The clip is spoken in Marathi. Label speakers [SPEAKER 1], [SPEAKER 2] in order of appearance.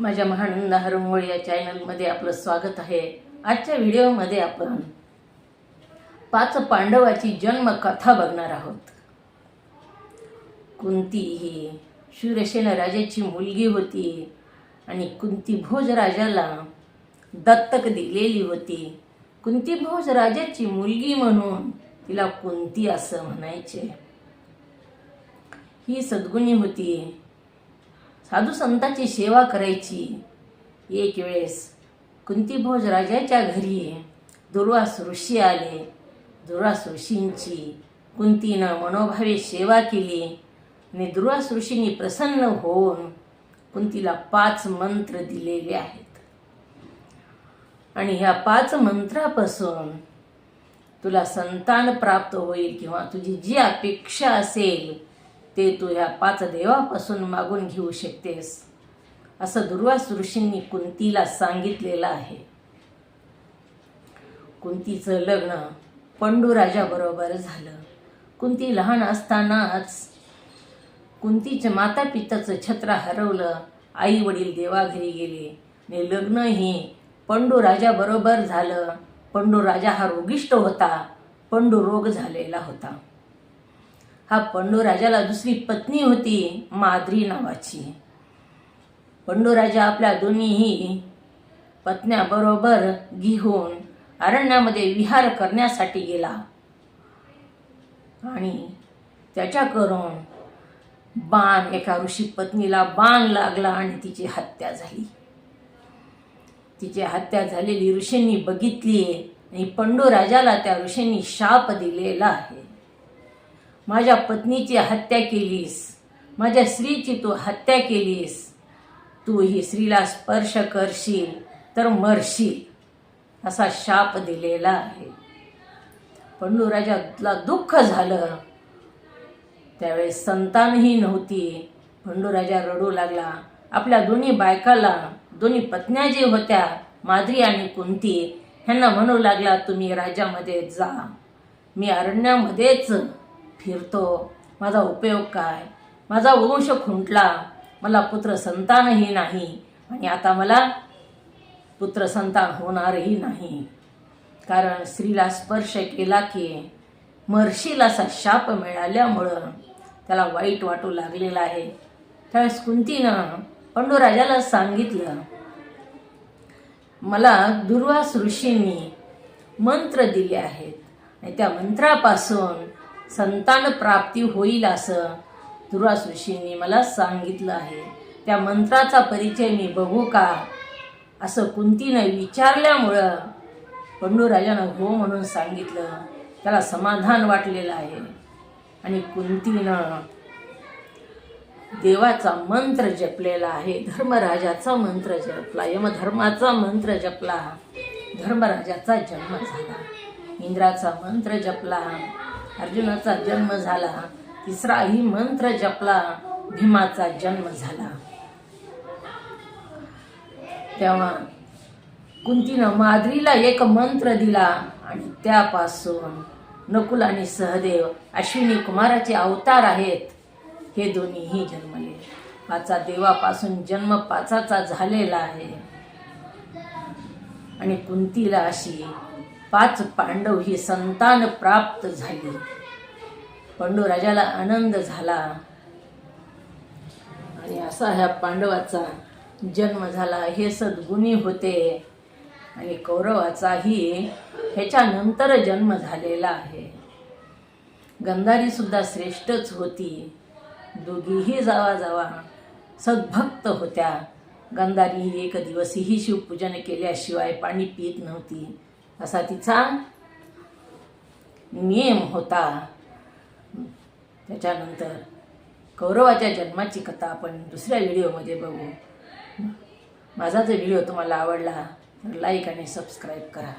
[SPEAKER 1] माझ्या महानंद हरमोळ या चॅनलमध्ये आपलं स्वागत आहे. आजच्या व्हिडिओमध्ये आपण पाच पांडवाची जन्मकथा बघणार आहोत. कुंती ही शूरसेन राजाची मुलगी होती आणि कुंती भोज राजाला दत्तक दिलेली होती. कुंती भोज राजाची मुलगी म्हणून तिला कुंती असं म्हणायचे. ही सद्गुणी होती. साधू संतांची सेवा करायची. एक वेळेस कुंतीभोज राजाच्या घरी दुर्वास ऋषी आले. दुर्वास ऋषींची कुंतीनं मनोभावे सेवा केली आणि दुर्वास ऋषींनी प्रसन्न होऊन कुंतीला पाच मंत्र दिलेले आहेत. आणि ह्या पाच मंत्रापासून तुला संतान प्राप्त होईल किंवा तुझी जी अपेक्षा असेल ते तू ह्या पाच देवापासून मागून घेऊ शकतेस. असं दुर्वास ऋषींनी कुंतीला सांगितलेलं आहे. कुंतीचं लग्न पंडू राजाबरोबर झालं. कुंती लहान असतानाच कुंतीच्या माता पित्याचं छत्र हरवलं. आई वडील देवाघरी गेले. आणि लग्नही पंडू राजाबरोबर झालं. पंडू राजा हा रोगिष्ट होता. पंडू रोग झालेला होता. हा पंडू राजाला दुसरी पत्नी होती माद्री नावाची. पंडू राजा आपल्या दोन्हीही पत्न्याबरोबर घेऊन अरण्यामध्ये विहार करण्यासाठी गेला. आणि त्याच्याकडून बाण एका ऋषी पत्नीला बाण लागला आणि तिची हत्या झाली. तिची हत्या झालेली ऋषींनी बघितली आणि पंडू राजाला त्या ऋषींनी शाप दिलेला आहे. माझ्या पत्नीची हत्या केलीस. माझ्या स्त्रीची तू हत्या केलीस. तू ही स्त्रीला स्पर्श करशील तर मरशील असा शाप दिलेला आहे. पंडूराजाला दुःख झालं. त्यावेळेस संतानही नव्हती. पंडूराजा रडू लागला. आपल्या दोन्ही बायकाला दोन्ही पत्न्या जे होत्या माद्री आणि कुंती ह्यांना म्हणू लागला तुम्ही राज्यामध्ये जा. मी अरण्यामध्येच फिरतो. माझा उपयोग काय? माझा वंश खुंटला. मला पुत्र संतानही नाही. आणि आता मला पुत्र संतान होणारही नाही. कारण स्त्रीला स्पर्श केला की महर्षीला असा शाप मिळाल्यामुळं त्याला वाईट वाटू लागलेला आहे. त्यावेळेस कुंतीनं पंडूराजाला सांगितलं मला दुर्वास ऋषींनी मंत्र दिले आहेत. आणि त्या मंत्रापासून संतान प्राप्ती होईल असं दुर्वास ऋषींनी मला सांगितलं आहे. त्या मंत्राचा परिचय मी बघू का? असं कुंतीनं विचारल्यामुळं पंडूराजानं हो म्हणून सांगितलं. त्याला समाधान वाटलेलं आहे. आणि कुंतीनं देवाचा मंत्र जपलेला आहे. धर्मराजाचा मंत्र जपला. यमधर्माचा मंत्र जपला. धर्मराजाचा जन्म झाला. इंद्राचा मंत्र जपला. अर्जुनाचा जन्म झाला. तिसराही मंत्र जपला. भीमाचा जन्म झाला. तेव्हा कुंतीनं माद्रीला एक मंत्र दिला आणि त्यापासून नकुल आणि सहदेव अश्विनी कुमाराचे अवतार आहेत. हे दोन्हीही जन्मले. पाचा देवापासून जन्म पाचाचा झालेला आहे. आणि कुंतीला अशी पाच पांडव ही संतान प्राप्त झाली. पंडूराजाला आनंद झाला. आणि असा ह्या पांडवाचा जन्म झाला. हे सद्गुणी होते. आणि कौरवाचाही ह्याच्यानंतर जन्म झालेला आहे. गंधारी सुद्धा श्रेष्ठच होती. दोघीही जावा जावा सद्भक्त होत्या. गंधारी ही एक दिवसही शिवपूजन केल्याशिवाय पाणी पित नव्हती. असा तिचा नियम होता त्याच्यानंतर कौरवाच्या जन्माची कथा आपण दुसऱ्या व्हिडिओमध्ये बघू. माझा जर व्हिडिओ तुम्हाला आवडला तर लाईक आणि सबस्क्राईब करा.